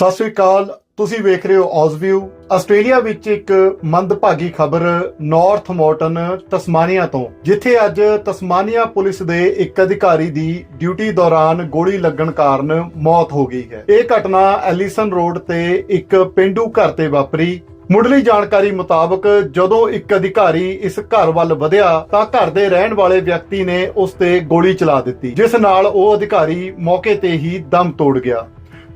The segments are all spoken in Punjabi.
ਸਤਿ ਸ੍ਰੀ ਅਕਾਲ, ਤੁਸੀਂ ਵੇਖ ਰਹੇ ਹੋ ਔਜ਼ਵਿਊ ਆਸਟ੍ਰੇਲੀਆ ਵਿੱਚ ਇੱਕ ਮੰਦਭਾਗੀ ਖਬਰ ਨਾਰਥ ਮੋਰਟਨ ਤਸਮਾਨੀਆ ਤੋਂ। ਜਿੱਥੇ ਅੱਜ ਤਸਮਾਨੀਆ ਪੁਲਿਸ ਦੇ ਇੱਕ ਅਧਿਕਾਰੀ ਦੀ ਡਿਊਟੀ ਦੌਰਾਨ ਗੋਲੀ ਲੱਗਣ ਕਾਰਨ ਮੌਤ ਹੋ ਗਈ ਹੈ। ਇਹ ਘਟਨਾ ਐਲੀਸਨ ਰੋਡ ਤੇ ਇੱਕ ਪਿੰਡੂ ਘਰ ਤੇ ਵਾਪਰੀ। ਮੁੱਢਲੀ ਜਾਣਕਾਰੀ ਮੁਤਾਬਕ, ਜਦੋਂ ਇੱਕ ਅਧਿਕਾਰੀ ਇਸ ਘਰ ਵੱਲ ਵਧਿਆ, ਤਾਂ ਘਰ ਦੇ ਰਹਿਣ ਵਾਲੇ ਵਿਅਕਤੀ ਨੇ ਉਸ ਤੇ ਗੋਲੀ ਚਲਾ ਦਿੱਤੀ, ਜਿਸ ਨਾਲ ਉਹ ਅਧਿਕਾਰੀ ਮੌਕੇ ਤੇ ਹੀ ਦਮ ਤੋੜ ਗਿਆ।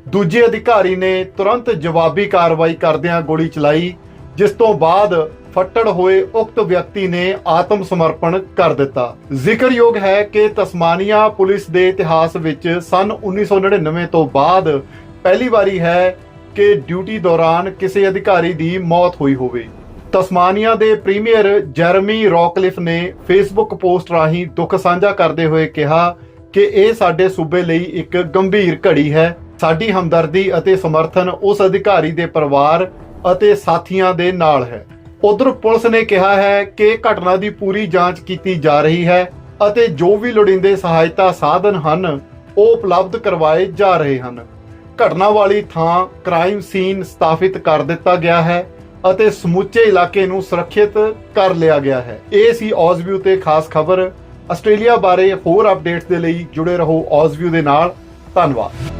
ਦੂਜੇ ਅਧਿਕਾਰੀ ਨੇ ਤੁਰੰਤ ਜਵਾਬੀ ਕਾਰਵਾਈ ਕਰਦਿਆਂ ਗੋਲੀ ਚਲਾਈ, ਜਿਸ ਤੋਂ ਬਾਅਦ ਫੱਟੜ ਹੋਏ ਉਕਤ ਵਿਅਕਤੀ ਨੇ ਆਤਮ ਸਮਰਪਣ ਕਰ ਦਿੱਤਾ। ਜ਼ਿਕਰਯੋਗ ਹੈ ਕਿ ਤਸਮਾਨੀਆ ਪੁਲਿਸ ਦੇ ਇਤਿਹਾਸ ਵਿੱਚ ਸਨ 1999 ਤੋਂ ਬਾਅਦ ਪਹਿਲੀ ਵਾਰੀ ਹੈ ਕਿ ਡਿਊਟੀ ਦੌਰਾਨ ਕਿਸੇ ਅਧਿਕਾਰੀ ਦੀ ਮੌਤ ਹੋਈ ਹੋਵੇ। ਤਸਮਾਨੀਆ ਦੇ ਪ੍ਰੀਮੀਅਰ ਜੈਰਮੀ ਰੌਕਲਿਫ ਨੇ ਫੇਸਬੁੱਕ ਪੋਸਟ ਰਾਹੀਂ ਦੁੱਖ ਸਾਂਝਾ ਕਰਦੇ ਹੋਏ ਕਿਹਾ ਕਿ ਇਹ ਸਾਡੇ ਸੂਬੇ ਲਈ ਇੱਕ ਗੰਭੀਰ ਘੜੀ ਹੈ। ਸਾਡੀ ਹਮਦਰਦੀ ਅਤੇ ਸਮਰਥਨ ਉਸ ਅਧਿਕਾਰੀ ਦੇ ਪਰਿਵਾਰ ਅਤੇ ਸਾਥੀਆਂ ਦੇ ਨਾਲ ਹੈ। ਉਧਰ ਪੁਲਿਸ ਨੇ ਕਿਹਾ ਹੈ ਕਿ ਘਟਨਾ ਦੀ ਪੂਰੀ ਜਾਂਚ ਕੀਤੀ ਜਾ ਰਹੀ ਹੈ ਅਤੇ ਜੋ ਵੀ ਲੋੜੀਂਦੇ ਸਹਾਇਤਾ ਸਾਧਨ ਹਨ, ਉਹ ਉਪਲਬਧ ਕਰਵਾਏ ਜਾ ਰਹੇ ਹਨ। ਘਟਨਾ ਵਾਲੀ ਥਾਂ ਕ੍ਰਾਈਮ ਸੀਨ ਸਥਾਪਿਤ ਕਰ ਦਿੱਤਾ ਗਿਆ ਹੈ ਅਤੇ ਸਮੁੱਚੇ ਇਲਾਕੇ ਨੂੰ ਸੁਰੱਖਿਅਤ ਕਰ ਲਿਆ ਗਿਆ ਹੈ। ਇਹ ਸੀ ਔਜ਼ਵਿਊ ਤੇ ਖਾਸ ਖਬਰ। ਆਸਟ੍ਰੇਲੀਆ ਬਾਰੇ ਹੋਰ ਅਪਡੇਟਸ ਦੇ ਲਈ ਜੁੜੇ ਰਹੋ ਔਜ਼ਵਿਊ ਦੇ ਨਾਲ। ਧੰਨਵਾਦ।